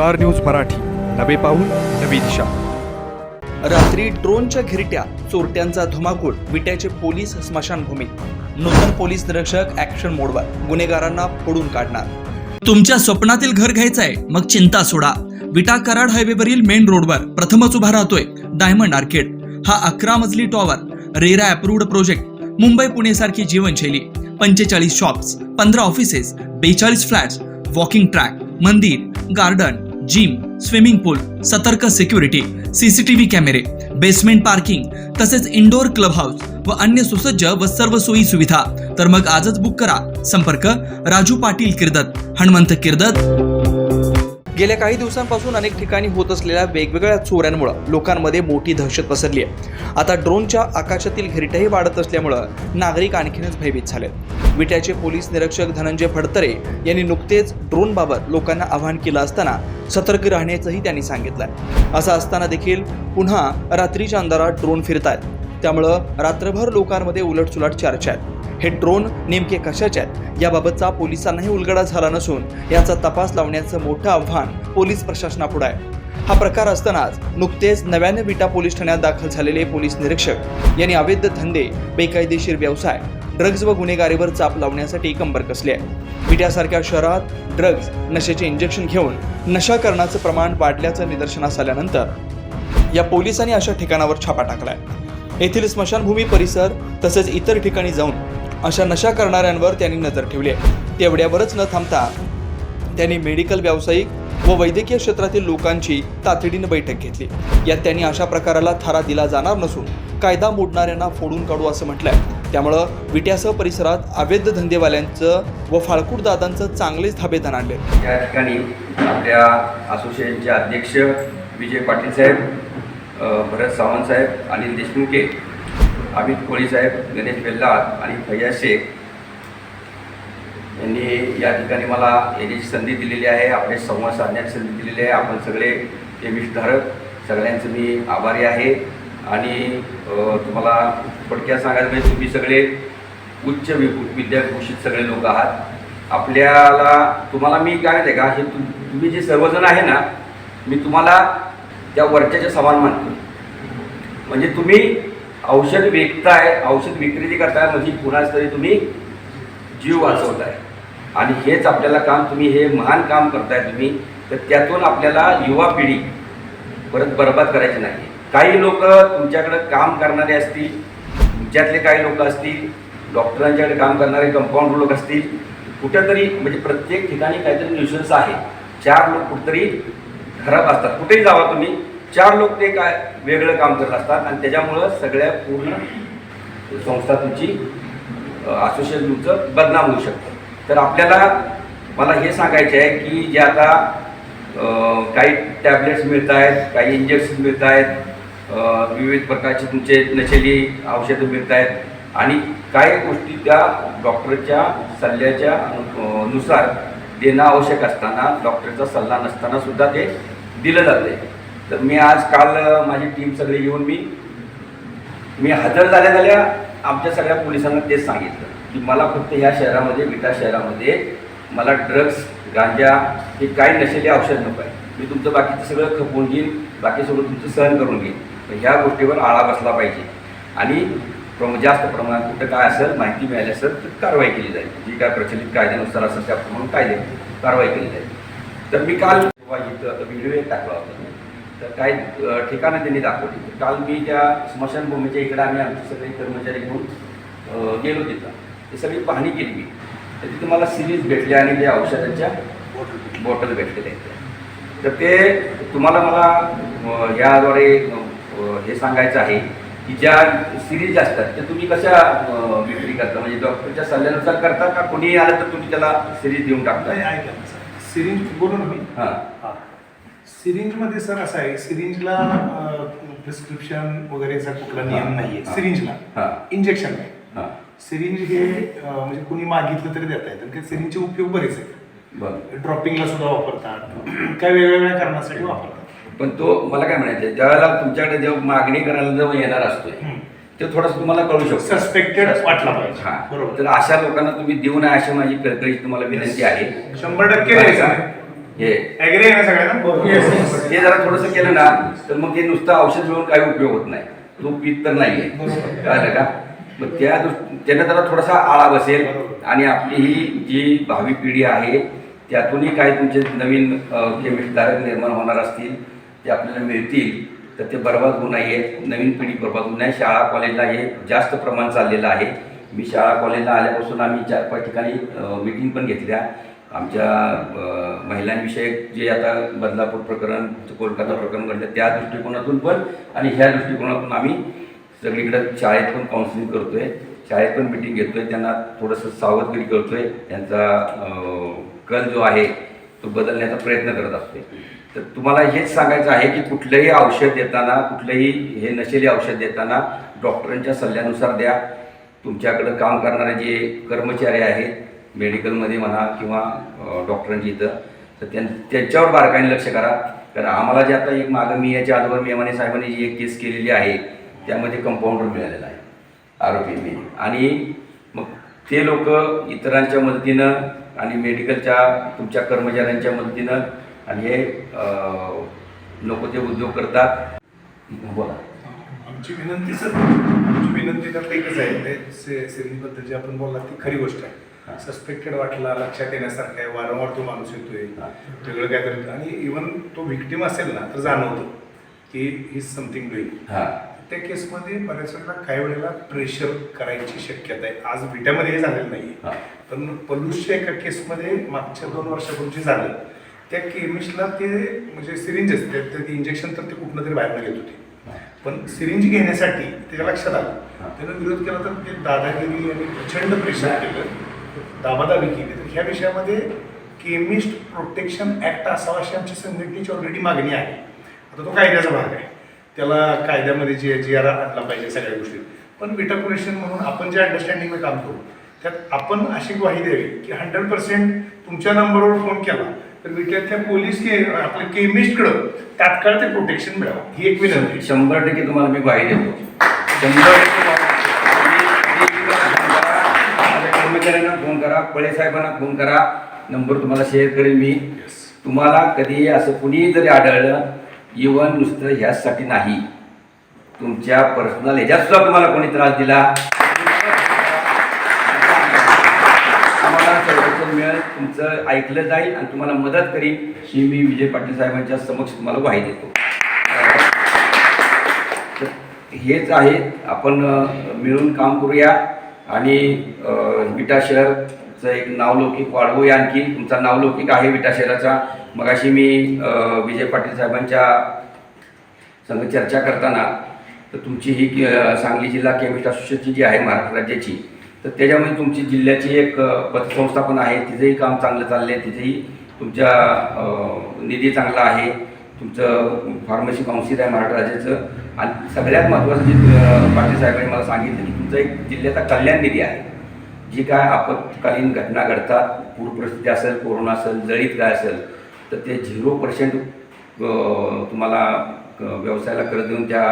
Star news Marathi. नवे पाऊल नवी दिशा. रात्री ड्रोनच्या घिरट्या चोरट्यांचा धुमाकूळ विट्याचे पोलीस स्मशानभूमीत नूतन पोलीस निरीक्षक ऍक्शन मोडवर गुन्हेगारांना फोडून काढणार. तुमच्या स्वप्नातील घर घ्यायचं आहे मग चिंता सोडा. विटा कराड हायवेवरील मेन रोडवर प्रथमच उभा राहतोय डायमंड आर्केड. हा अकरा मजली tower RERA approved project Mumbai Pune सारखी जीवनशैली. पंचेचाळीस शॉप्स पंधरा ऑफिसेस बेचाळीस फ्लॅट्स वॉकिंग ट्रॅक मंदिर गार्डन जिम स्विमिंग पूल सतर्क सिक्युरिटी सीसीटीव्ही कॅमेरे बेसमेंट पार्किंग तसेच इंडोर क्लब हाऊस व अन्य सुसज्ज व सर्व सोयी सुविधा. तर मग आजच बुक करा. संपर्क राजू पाटील किर्दत हनुमंत किर्दत. गेल्या काही दिवसांपासून अनेक ठिकाणी होत असलेल्या वेगवेगळ्या चोऱ्यांमुळे लोकांमध्ये मोठी दहशत पसरली आहे. आता ड्रोनच्या आकाशातील घिरट्याही वाढत असल्यामुळं नागरिक आणखीनच भयभीत झाले विट्याचे पोलीस निरीक्षक धनंजय फडतरे यांनी नुकतेच ड्रोनबाबत लोकांना आवाहन केलं असताना सतर्क राहण्याचंही त्यांनी सांगितलं असं असताना देखील पुन्हा रात्रीच्या अंधारात ड्रोन फिरतायत. त्यामुळं रात्रभर लोकांमध्ये उलटसुलट चर्चा आहेत. हे ड्रोन नेमके कशाचे आहेत? याबाबतचा पोलिसांनाही उलगडा झाला नसून याचा तपास लावण्याचं मोठं आव्हान पोलीस प्रशासनापुढे आहे. हा प्रकार असतानाच नुकतेच नव्याने विटा पोलीस ठाण्यात दाखल झालेले पोलीस निरीक्षक यांनी अवैध धंदे बेकायदेशीर व्यवसाय ड्रग्ज व गुन्हेगारीवर चाप लावण्यासाठी कंबर कसली आहे. विट्यासारख्या शहरात ड्रग्ज नशेचे इंजेक्शन घेऊन नशा करण्याचं प्रमाण वाढल्याचं निदर्शनास आल्यानंतर या पोलिसांनी अशा ठिकाणावर छापा टाकलाय. येथील स्मशानभूमी परिसर तसेच इतर ठिकाणी जाऊन अशा नशा करणाऱ्यांवर त्यांनी नजर ठेवली आहे. तेवढ्यावरच न थांबता त्यांनी मेडिकल व्यावसायिक व वैद्यकीय क्षेत्रातील लोकांची तातडीनं बैठक घेतली. यात त्यांनी अशा प्रकाराला थारा दिला जाणार नसून कायदा मोडणाऱ्यांना फोडून काढू असं म्हटलंय. त्यामुळं विट्यासह परिसरात अवैध धंदेवाल्यांचं व फाळकूट दादांचं चांगलेच धाबे आणले. या ठिकाणी आपल्या असोसिएशनचे अध्यक्ष विजय पाटील साहेब भरत सावंत साहेब अनिल देशमुखे अमित कोळी साहेब गणेश बेल्लार आणि फैया शेख यांनी या ठिकाणी मला येण्याची संधी दिलेली आहे. आपले संवाद साधण्याची संधी दिलेली आहे. आपण सगळे निमिषधारक सगळ्यांचं मी आभारी आहे. आणि तुम्हाला थोडक्यात सांगायचं म्हणजे तुम्ही सगळे उच्च वि विद्याभूषित सगळे लोक आहात. आपल्याला तुम्हाला मी काय माहिती आहे का? हे तुम्ही जे सर्वजण आहे ना मी तुम्हाला त्या वरच्याच्या समान मानतो. म्हणजे तुम्ही औषध विकताय औषध विक्रेती करताय म्हणजे कुणाच तरी तुम्ही जीव वाचवताय. आणि हेच आपल्याला काम तुम्ही हे महान काम करताय तुम्ही तर त्यातून आपल्याला युवा पिढी परत बरबाद करायची नाही. काही लोक तुमच्याकडं काम करणारे असतील तुमच्यातले काही लोक असतील डॉक्टरांच्याकडे काम करणारे कंपाऊंड लोक असतील कुठेतरी म्हणजे प्रत्येक ठिकाणी काहीतरी न्यूशन्स आहे. चार लोक कुठेतरी खराब असतात. कुठेही जावा तुम्ही. चार लोक ते काय वेगळं काम करत असतात आणि त्याच्यामुळं सगळ्या पूर्ण संस्था तुमची असोसिएशन तुमचं बदनाम होऊ शकतं. तर आपल्याला मला हे सांगायचे आहे की जे आता काही टॅबलेट्स मिळत आहेत काही इंजेक्शन मिळत आहेत विविध प्रकारचे तुमचे नशेली औषधं मिळत आहेत आणि काही गोष्टी त्या डॉक्टरच्या सल्ल्याच्या नुसार देणं आवश्यक असताना डॉक्टरचा सल्ला नसताना सुद्धा ते दिलं जाते तर मी आज काल माझी टीम सगळी येऊन मी मी हजर झाल्या झाल्या आमच्या सगळ्या पोलिसांना तेच सांगितलं की मला फक्त ह्या शहरामध्ये विटा शहरामध्ये मला ड्रग्स गांजा हे काही नशेले औषध नको आहे. मी तुमचं बाकीचं सगळं खपवून घेईन बाकी सगळं तुमचं सहन करून घेईन. ह्या गोष्टीवर आळा बसला पाहिजे. आणि प्रम जास्त प्रमाणात कुठं काय असेल माहिती मिळाली असेल तर कारवाई केली जाईल. जी काय प्रचलित कायद्यानुसार असेल त्याप्रमाणे कायदे कारवाई केली जाईल. तर मी काल किंवा इथं व्हिडिओ एक टाकला होता तर काही ठिकाणं त्यांनी दाखवली. तर काल मी त्या स्मशानभूमीच्या इकडे आम्ही आमचे सगळे कर्मचारी घेऊन गेलो तिथं. ते सगळी पाहणी केली मी. तर तिथे मला सिरीज भेटली आणि त्या औषधाच्या बॉटल भेटलेल्या आहेत. तर ते तुम्हाला मला याद्वारे हे सांगायचं आहे की ज्या सिरीज असतात त्या तुम्ही कशा विक्री करता? म्हणजे डॉक्टरच्या सल्ल्यानुसार करता का कोणी आलं तर तुम्ही त्याला सिरीज देऊन टाकता? नाही ऐका ना सर. सिरिंज बोलू ना मी? हां. हा. सिरिंजमध्ये सर असं आहे सिरिंजला प्रिस्क्रिप्शन वगैरेचा कुठला नियम हा. नाहीये. हा. सिरिंजला हां. इंजेक्शन नाही हां. सिरिंज हे अं, म्हणजे कुणी मागितलं तरी देता येतं. सिरिंजचे उपयोग बरेच आहेत. बरं. ड्रॉपिंगला सुद्धा वापरतात. काही वेगवेगळ्या कारणासाठी वापरतात. पण तो मला काय म्हणायचं ज्यावेळेला तुमच्याकडे जेव्हा मागणी करायला जेव्हा येणार असतोय. ते थोडंसं तुम्हाला कळू शकतो. Suspected वाटला पाहिजे. हा. बरोबर. तर अशा लोकांना तुम्ही देऊ नये अशी माझी कळकळी तुम्हाला विनंती आहे. शंभर टक्के नाही. हे ऍग्री आहे ना सगळ्यांना? हे. जरा थोडंसं केलं ना तर मग ते नुसतं औषध घेऊन काही उपयोग होत नाही. तो पीत तर नाही आहे कळलं का? मग त्या त्यानं जरा थोडासा आळा बसेल. आणि आपली ही जी भावी पिढी आहे त्यातूनही काही तुमचे नवीन केमिस्ट धारक निर्माण होणार असतील ते आपल्याला मिळतील तर ते बर्बाद होऊ नये. नवीन पिढी बर्बाद होऊ नये. शाळा कॉलेजला हे जास्त प्रमाण चाललेलं आहे. मी शाळा कॉलेजला आल्यापासून आम्ही चार पाच ठिकाणी मिटिंग पण घेतल्या. आमच्या महिलांविषयक जे आता बदलापूर प्रकरण कोलकाता प्रकरण घडलं त्या दृष्टिकोनातून पण आणि ह्या दृष्टिकोनातून आम्ही सगळीकडं शाळेत पण काउन्सिलिंग करतो आहे शाळेत पण मिटिंग आहे त्यांना थोडंसं सावधगिरी करतो आहे त्यांचा कल जो आहे तो बदलण्याचा प्रयत्न करत असतोय. तर तुम्हाला हेच सांगायचं आहे की कुठलंही औषध देताना कुठलंही हे नशेली औषध देताना डॉक्टरांच्या सल्ल्यानुसार द्या. तुमच्याकडं काम करणारे जे कर्मचारी आहेत मेडिकलमध्ये म्हणा किंवा डॉक्टरांची इथं तर त्यां त्यांच्यावर बारकाईने लक्ष करा. कारण आम्हाला जे आता एक मागं मी याच्या अगोदर मेमाने साहेबांनी जी एक केस केलेली आहे त्यामध्ये कंपाऊंडर मिळालेला आहे आरोपींनी आणि मग ते लोक इतरांच्या मदतीनं आणि मेडिकलच्या तुमच्या कर्मचाऱ्यांच्या मदतीनं आणि हे लोक ते उद्योग करतात बोला. आमची विनंती सर आमची विनंती त्यात एकच आहे ते से जे आपण बोलला ती खरी गोष्ट आहे. सस्पेक्टेड वाटला लक्षात येण्यासारखं आहे वारंवार तो माणूस येतोय वेगळं काय तरी आणि इवन तो व्हिक्टिम असेल ना तर जाणवतो की ही समथिंग डुईंग त्या केसमध्ये बऱ्याच वेळेला काही वेळेला प्रेशर करायची शक्यता आहे. आज विट्यामध्ये हे झालेलं नाही पण पलूसच्या एका केसमध्ये मागच्या दोन वर्षापूर्वी झालं. त्या केमिस्टला ते म्हणजे सिरिंजेस ते इंजेक्शन तर ते कुठनं तरी बाहेर घेत होते. पण सिरिंज घेण्यासाठी त्याच्या लक्षात आलं. त्यानं विरोध केला तर ते दादागिरी आणि प्रचंड प्रेशर केलं. दाबादाबी केली. तर ह्या विषयामध्ये केमिस्ट प्रोटेक्शन ऍक्ट असावा अशी आमच्या संघटनेची ऑलरेडी मागणी आहे. आता तो कायद्याचा भाग आहे. त्याला कायद्यामध्ये जे जी आर आणला पाहिजे सगळ्या गोष्टी. पण विटाकुलेशन म्हणून आपण जे अंडरस्टँडिंगमध्ये काम करू त्यात आपण अशी ग्वाही द्यावी की हंड्रेड पर्सेंट तुमच्या नंबरवर फोन केला. तर विट्यातल्या पोलीस के आपल्या केमिस्टकडं तात्काळ ते प्रोटेक्शन मिळावं. ही एक विनंती. शंभर टक्के तुम्हाला मी ग्वाही देतो. शंभर टक्के कर्मचाऱ्यांना फोन करा. पळे साहेबांना फोन करा. नंबर तुम्हाला शेअर करेल मी. तुम्हाला कधी असं कुणीही जरी आढळलं इवन नुसतं ह्याचसाठी नाही. तुमच्या पर्सनल ह्याच्यात सुद्धा तुम्हाला कोणी त्रास दिला आम्हाला संरक्षण मिळेल तुमचं ऐकलं जाईल आणि तुम्हाला मदत करीन ही मी विजय पाटील साहेबांच्या समक्ष तुम्हाला वाही देतो. तर हेच आहे आपण मिळून काम करूया आणि विटा शहरचं एक नावलौकिक वाढवूया आणखी. तुमचा नावलौकिक आहे विटा शहराचा मगाशी मी विजय पाटील साहेबांच्या संघ चर्चा करताना तर तुमची ही सांगली जिल्हा केमिस्ट असोसिएशनची जी आहे महाराष्ट्र राज्याची तर त्याच्यामध्ये तुमची जिल्ह्याची एक पतसंस्था पण आहे. तिचंही काम चांगलं चाललं आहे तिचंही तुमच्या निधी चांगला आहे. तुमचं फार्मसी काउन्सिल आहे मराठा राज्याचं. आणि सगळ्यात महत्त्वाचं जे अ, पाटील साहेबांनी मला सांगितलं की तुमचा एक जिल्ह्याचा कल्याण निधी आहे. जी काय आपत्कालीन घटना घडतात पूर परिस्थिती असेल कोरोना असेल जळीत काय असेल तर ते झिरो पर्सेंट तुम्हाला व्यवसायाला कर्ज देऊन त्या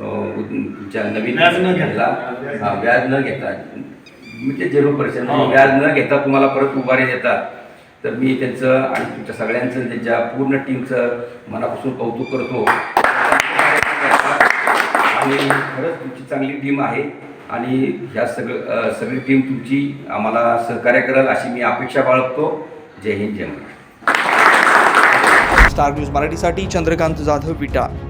तुमच्या नवीन व्याज न घेता. ह्याला- हा, व्याज न घेता म्हणजे झिरो पर्सेंट व्याज न घेता तुम्हाला परत उभारी देतात. तर मी त्यांचं आणि तुमच्या सगळ्यांचं त्यांच्या पूर्ण टीमचं मनापासून कौतुक करतो. आणि खरंच तुमची चांगली टीम आहे आणि ह्या सगळं सगळी टीम तुमची आम्हाला सहकार्य करेल अशी मी अपेक्षा बाळगतो. जय हिंद जय महाराष्ट्र. स्टार न्यूज मराठीसाठी चंद्रकांत जाधव विटा.